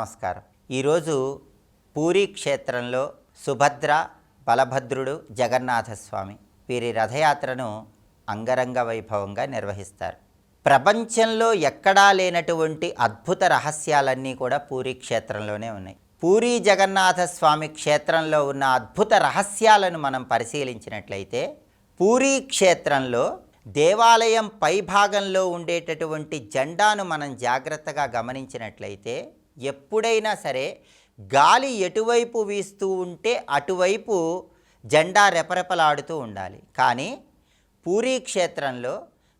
నమస్కారం. ఈరోజు పూరీ క్షేత్రంలో సుభద్ర బలభద్రుడు జగన్నాథస్వామి వీరి రథయాత్రను అంగరంగ వైభవంగా నిర్వహిస్తారు. ప్రపంచంలో ఎక్కడా లేనటువంటి అద్భుత రహస్యాలన్నీ కూడా పూరీ క్షేత్రంలోనే ఉన్నాయి. పూరీ జగన్నాథ స్వామి క్షేత్రంలో ఉన్న అద్భుత రహస్యాలను మనం పరిశీలించినట్లయితే పూరీ క్షేత్రంలో దేవాలయం పైభాగంలో ఉండేటటువంటి జెండాను మనం జాగ్రత్తగా గమనించినట్లయితే ఎప్పుడైనా సరే గాలి ఎటువైపు వీస్తూ ఉంటే అటువైపు జెండా రెపరెపలాడుతూ ఉండాలి. కానీ పూరీ క్షేత్రంలో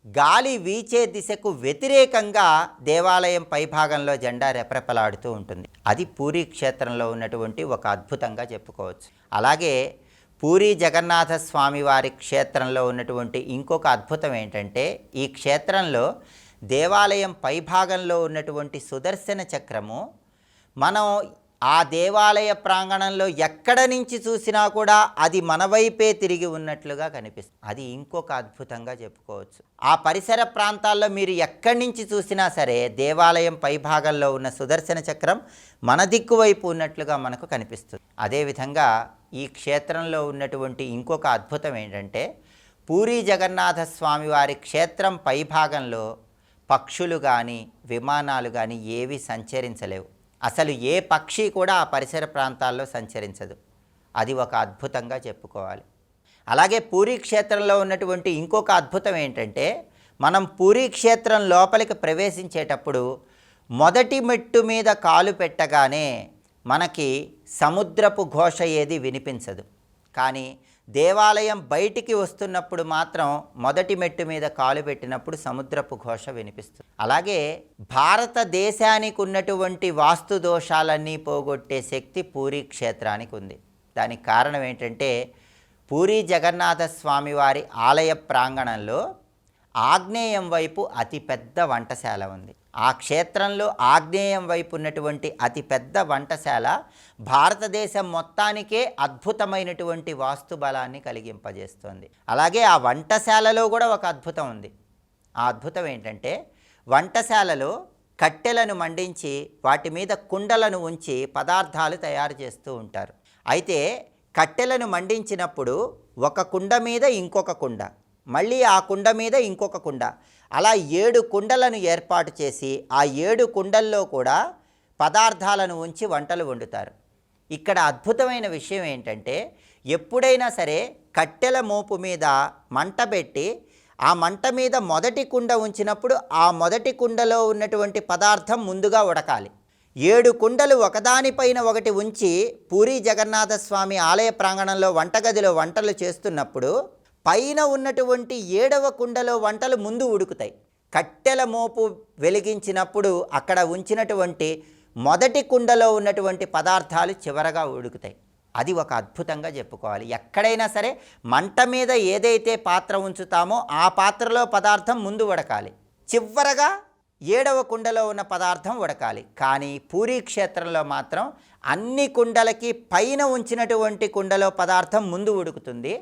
గాలి వీచే దిశకు వ్యతిరేకంగా దేవాలయం పైభాగంలో జెండా రెపరెపలాడుతూ ఉంటుంది. అది పూరీ క్షేత్రంలో ఉన్నటువంటి ఒక అద్భుతంగా చెప్పుకోవచ్చు. అలాగే పూరీ జగన్నాథ స్వామి వారి క్షేత్రంలో ఉన్నటువంటి ఇంకొక అద్భుతం ఏంటంటే ఈ క్షేత్రంలో దేవాలయం పైభాగంలో ఉన్నటువంటి సుదర్శన చక్రము మనం ఆ దేవాలయ ప్రాంగణంలో ఎక్కడ నుంచి చూసినా కూడా అది మన వైపే తిరిగి ఉన్నట్లుగా కనిపిస్తుంది. అది ఇంకొక అద్భుతంగా చెప్పుకోవచ్చు. ఆ పరిసర ప్రాంతాల్లో మీరు ఎక్కడి నుంచి చూసినా సరే దేవాలయం పైభాగంలో ఉన్న సుదర్శన చక్రం మన దిక్కు వైపు ఉన్నట్లుగా మనకు కనిపిస్తుంది. అదేవిధంగా ఈ క్షేత్రంలో ఉన్నటువంటి ఇంకొక అద్భుతం ఏంటంటే పూరి జగన్నాథ స్వామి వారి క్షేత్రం పైభాగంలో పక్షులు కానీ విమానాలు కానీ ఏవి సంచరించలేవు. అసలు ఏ పక్షి కూడా ఆ పరిసర ప్రాంతాల్లో సంచరించదు. అది ఒక అద్భుతంగా చెప్పుకోవాలి. అలాగే పూరీ క్షేత్రంలో ఉన్నటువంటి ఇంకొక అద్భుతం ఏంటంటే మనం పూరీ క్షేత్రం లోపలికి ప్రవేశించేటప్పుడు మొదటి మెట్టు మీద కాలు పెట్టగానే మనకి సముద్రపు ఘోష ఏది వినిపించదు. కానీ దేవాలయం బయటికి వస్తున్నప్పుడు మాత్రం మొదటి మెట్టు మీద కాలు పెట్టినప్పుడు సముద్రపు ఘోష వినిపిస్తుంది. అలాగే భారతదేశానికి ఉన్నటువంటి వాస్తు దోషాలన్నీ పోగొట్టే శక్తి పూరీ క్షేత్రానికి ఉంది. దానికి కారణం ఏంటంటే పూరీ జగన్నాథ స్వామి వారి ఆలయ ప్రాంగణంలో ఆగ్నేయం వైపు అతిపెద్ద వంటశాల ఉంది. ఆ క్షేత్రంలో ఆగ్నేయం వైపు ఉన్నటువంటి అతిపెద్ద వంటశాల భారతదేశం మొత్తానికే అద్భుతమైనటువంటి వాస్తు బలాన్ని కలిగింపజేస్తుంది. అలాగే ఆ వంటశాలలో కూడా ఒక అద్భుతం ఉంది. ఆ అద్భుతం ఏంటంటే వంటశాలలో కట్టెలను మండించి వాటి మీద కుండలను ఉంచి పదార్థాలు తయారు చేస్తూ ఉంటారు. అయితే కట్టెలను మండించినప్పుడు ఒక కుండ మీద ఇంకొక కుండ. మళ్ళీ ఆ కుండ మీద ఇంకొక కుండ. అలా ఏడు కుండలను ఏర్పాటు చేసి ఆ ఏడు కుండల్లో కూడా పదార్థాలను ఉంచి వంటలు వండుతారు. ఇక్కడ అద్భుతమైన విషయం ఏంటంటే ఎప్పుడైనా సరే కట్టెల మోపు మీద మంట పెట్టి ఆ మంట మీద మొదటి కుండ ఉంచినప్పుడు ఆ మొదటి కుండలో ఉన్నటువంటి పదార్థం ముందుగా ఉడకాలి. ఏడు కుండలు ఒకదానిపైన ఒకటి ఉంచి పూరి జగన్నాథ స్వామి ఆలయ ప్రాంగణంలో వంటగదిలో వంటలు చేస్తున్నప్పుడు పైన ఉన్నటువంటి ఏడవ కుండలో వంటలు ముందు ఉడుకుతాయి. కట్టెల మోపు వెలిగించినప్పుడు అక్కడ ఉంచినటువంటి మొదటి కుండలో ఉన్నటువంటి పదార్థాలు చివరగా ఉడుకుతాయి. అది ఒక అద్భుతంగా చెప్పుకోవాలి. ఎక్కడైనా సరే మంట మీద ఏదైతే పాత్ర ఉంచుతామో ఆ పాత్రలో పదార్థం ముందు ఉడకాలి. చివరగా ఏడవ కుండలో ఉన్న పదార్థం ఉడకాలి. కానీ పూరీ క్షేత్రంలో మాత్రం అన్ని కుండలకి పైన ఉంచినటువంటి కుండలో పదార్థం ముందు ఉడుకుతుంది.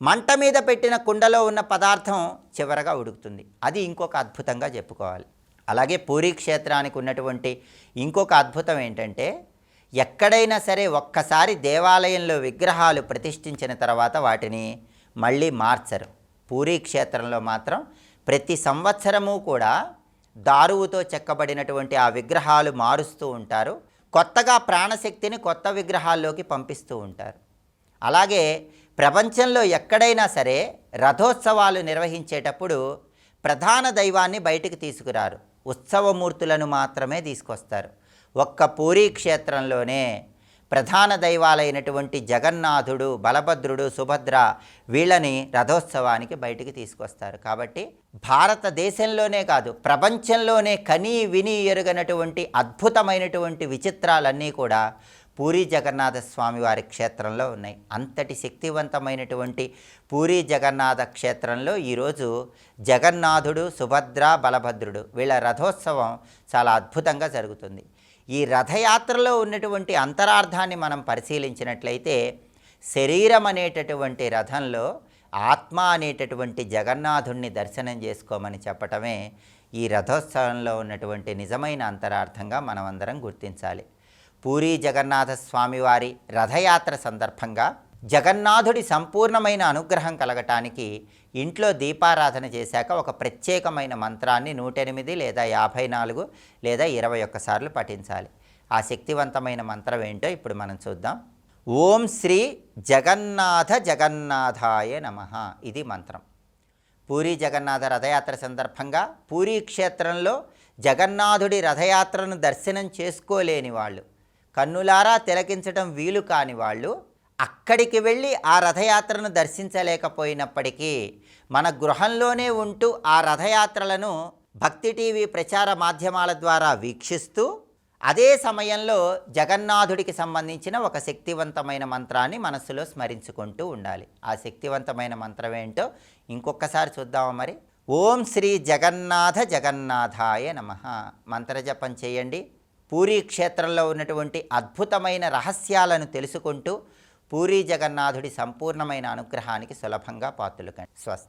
మంట మీద పెట్టిన కుండలో ఉన్న పదార్థం చివరగా ఉడుకుతుంది. అది ఇంకొక అద్భుతంగా చెప్పుకోవాలి. అలాగే పూరీ క్షేత్రానికి ఉన్నటువంటి ఇంకొక అద్భుతం ఏంటంటే ఎక్కడైనా సరే ఒక్కసారి దేవాలయంలో విగ్రహాలు ప్రతిష్ఠించిన తర్వాత వాటిని మళ్ళీ మార్చరు. పూరీ క్షేత్రంలో మాత్రం ప్రతి సంవత్సరము కూడా దారువుతో చెక్కబడినటువంటి ఆ విగ్రహాలు మారుస్తూ ఉంటారు. కొత్తగా ప్రాణశక్తిని కొత్త విగ్రహాల్లోకి పంపిస్తూ ఉంటారు. అలాగే ప్రపంచంలో ఎక్కడైనా సరే రథోత్సవాలు నిర్వహించేటప్పుడు ప్రధాన దైవాన్ని బయటికి తీసుకురారు. ఉత్సవమూర్తులను మాత్రమే తీసుకొస్తారు. ఒక్క పూరీ క్షేత్రంలోనే ప్రధాన దైవాలైనటువంటి జగన్నాథుడు బలభద్రుడు సుభద్ర వీళ్ళని రథోత్సవానికి బయటికి తీసుకొస్తారు. కాబట్టి భారతదేశంలోనే కాదు ప్రపంచంలోనే కనీ విని ఎరుగనటువంటి అద్భుతమైనటువంటి విచిత్రాలన్నీ కూడా పూరీ జగన్నాథ స్వామి వారి క్షేత్రంలో ఉన్నాయి. అంతటి శక్తివంతమైనటువంటి పూరీ జగన్నాథ క్షేత్రంలో ఈరోజు జగన్నాథుడు సుభద్ర బలభద్రుడు వీళ్ళ రథోత్సవం చాలా అద్భుతంగా జరుగుతుంది. ఈ రథయాత్రలో ఉన్నటువంటి అంతరార్థాన్ని మనం పరిశీలించినట్లయితే శరీరం అనేటటువంటి రథంలో ఆత్మ అనేటటువంటి జగన్నాథుణ్ణి దర్శనం చేసుకోమని చెప్పటమే ఈ రథోత్సవంలో ఉన్నటువంటి నిజమైన అంతరార్థంగా మనమందరం గుర్తించాలి. పూరీ జగన్నాథ స్వామివారి రథయాత్ర సందర్భంగా జగన్నాథుడి సంపూర్ణమైన అనుగ్రహం కలగటానికి ఇంట్లో దీపారాధన చేశాక ఒక ప్రత్యేకమైన మంత్రాన్ని నూటెనిమిది లేదా యాభై నాలుగు లేదా ఇరవై ఒక్కసార్లు పఠించాలి. ఆ శక్తివంతమైన మంత్రం ఏంటో ఇప్పుడు మనం చూద్దాం. ఓం శ్రీ జగన్నాథ జగన్నాథాయ నమ. ఇది మంత్రం. పూరి జగన్నాథ రథయాత్ర సందర్భంగా పూరీ క్షేత్రంలో జగన్నాథుడి రథయాత్రను దర్శనం చేసుకోలేని వాళ్ళు కన్నులారా తిలకించడం వీలు కాని వాళ్ళు అక్కడికి వెళ్ళి ఆ రథయాత్రను దర్శించలేకపోయినప్పటికీ మన గృహంలోనే ఉంటూ ఆ రథయాత్రలను భక్తి టీవీ ప్రచార మాధ్యమాల ద్వారా వీక్షిస్తూ అదే సమయంలో జగన్నాథుడికి సంబంధించిన ఒక శక్తివంతమైన మంత్రాన్ని మనస్సులో స్మరించుకుంటూ ఉండాలి. ఆ శక్తివంతమైన మంత్రం ఏంటో ఇంకొకసారి చూద్దామా మరి? ఓం శ్రీ జగన్నాథ జగన్నాథాయ నమ. మంత్రజపం చేయండి. పూరీ క్షేత్రంలో ఉన్నటువంటి అద్భుతమైన రహస్యాలను తెలుసుకుంటూ పూరీ జగన్నాథుడి సంపూర్ణమైన అనుగ్రహానికి సులభంగా పాత్రలు స్వస్తి.